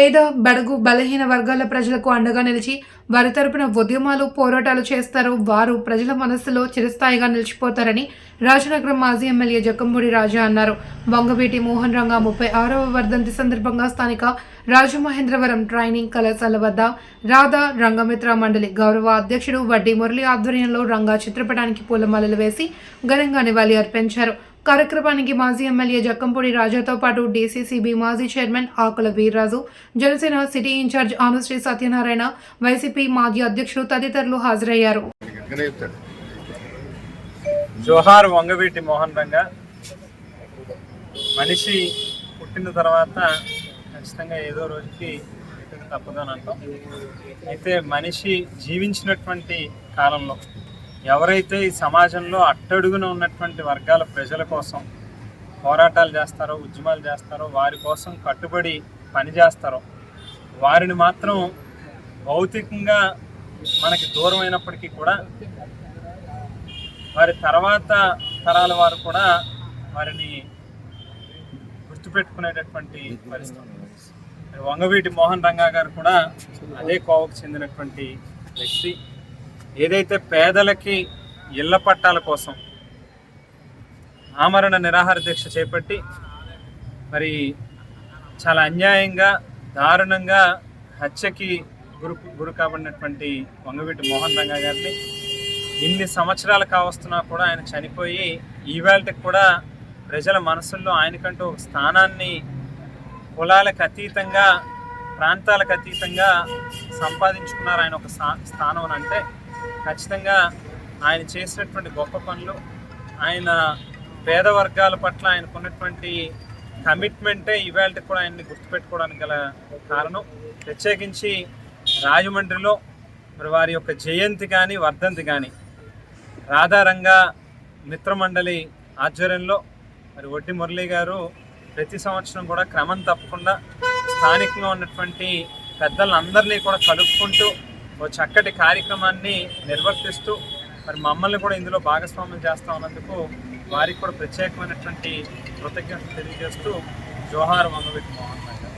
పేద బడుగు బలహీన వర్గాల ప్రజలకు అండగా నిలిచి వారి తరపున ఉద్యమాలు పోరాటాలు చేస్తారు. వారు ప్రజల మనస్సులో చిరస్థాయిగా నిలిచిపోతారని రాజనగరం మాజీ ఎమ్మెల్యే జక్కంపూడి రాజా అన్నారు. వంగవీటి మోహన్ రంగా ముప్పై ఆరవ వర్ధంతి సందర్భంగా స్థానిక రాజమహేంద్రవరం ట్రైనింగ్ కళాశాల వద్ద రాధా రంగమిత్ర మండలి గౌరవ అధ్యక్షుడు వడ్డీ మురళి ఆధ్వర్యంలో రంగా చిత్రపటానికి పూలమాలలు వేసి ఘనంగా నివాళి అర్పించారు. కార్యక్రమానికి మాజీ ఎమ్మెల్యే జక్కంపూడి రాజాతో పాటు డీసీసీబీ మాజీ chairman Akula Veerraju Janasena city incharge Anushree Satyanarayana YCP మాజీ అధ్యక్షులు తదితరులు హాజరయ్యారు. జోహార్ వంగవీటి మోహన్ రంగా మనిషి పుట్టిన తర్వాత ఖచ్చితంగా ఏదో రోజుకి తప్పదని అంటాం అయితే మనిషి జీవించినటువంటి కాలంలో ఎవరైతే ఈ సమాజంలో అట్టడుగున ఉన్నటువంటి వర్గాల ప్రజల కోసం పోరాటాలు చేస్తారో ఉద్యమాలు చేస్తారో వారి కోసం కట్టుబడి పని చేస్తారో వారిని మాత్రం భౌతికంగా మనకి దూరం అయినప్పటికీ కూడా వారి తర్వాత తరాల వారు కూడా వారిని గుర్తుపెట్టుకునేటటువంటి పరిస్థితి మరి వంగవీటి మోహన్ రంగా గారు కూడా అదే కోవకు చెందినటువంటి వ్యక్తి. ఏదైతే పేదలకి ఇళ్ళ పట్టాల కోసం ఆమరణ నిరాహార దీక్ష చేపట్టి మరి చాలా అన్యాయంగా దారుణంగా హత్యకి గురు గురి కాబడినటువంటి వంగవీటి మోహన్ రంగా గారిని ఇన్ని సంవత్సరాలు కావస్తున్నా కూడా ఆయన చనిపోయి ఈవేళకి కూడా ప్రజల మనసుల్లో ఆయనకంటూ ఒక స్థానాన్ని కులాలకు అతీతంగా ప్రాంతాలకు అతీతంగా సంపాదించుకున్నారు ఆయన ఒక స్థా- స్థానం అని అంటే ఖచ్చితంగా ఆయన చేసినటువంటి గొప్ప పనులు ఆయన పేద వర్గాల పట్ల ఆయనకున్నటువంటి కమిట్మెంటే ఇవాళ కూడా ఆయన్ని గుర్తుపెట్టుకోవడానికి గల కారణం. ప్రత్యేకించి రాజమండ్రిలో మరి వారి యొక్క జయంతి కానీ వర్ధంతి కానీ రాధారంగా మిత్రమండలి ఆధ్వర్యంలో మరి వడ్డి మురళి గారు ప్రతి సంవత్సరం కూడా క్రమం తప్పకుండా స్థానికంగా ఉన్నటువంటి పెద్దలందరినీ కూడా కలుపుకుంటూ ఓ చక్కటి కార్యక్రమాన్ని నిర్వర్తిస్తూ మరి మమ్మల్ని కూడా ఇందులో భాగస్వామ్యం చేస్తా ఉన్నందుకు వారికి కూడా ప్రత్యేకమైనటువంటి కృతజ్ఞతలు తెలియజేస్తూ జోహార్ వంగవీటి మోహన్ గారు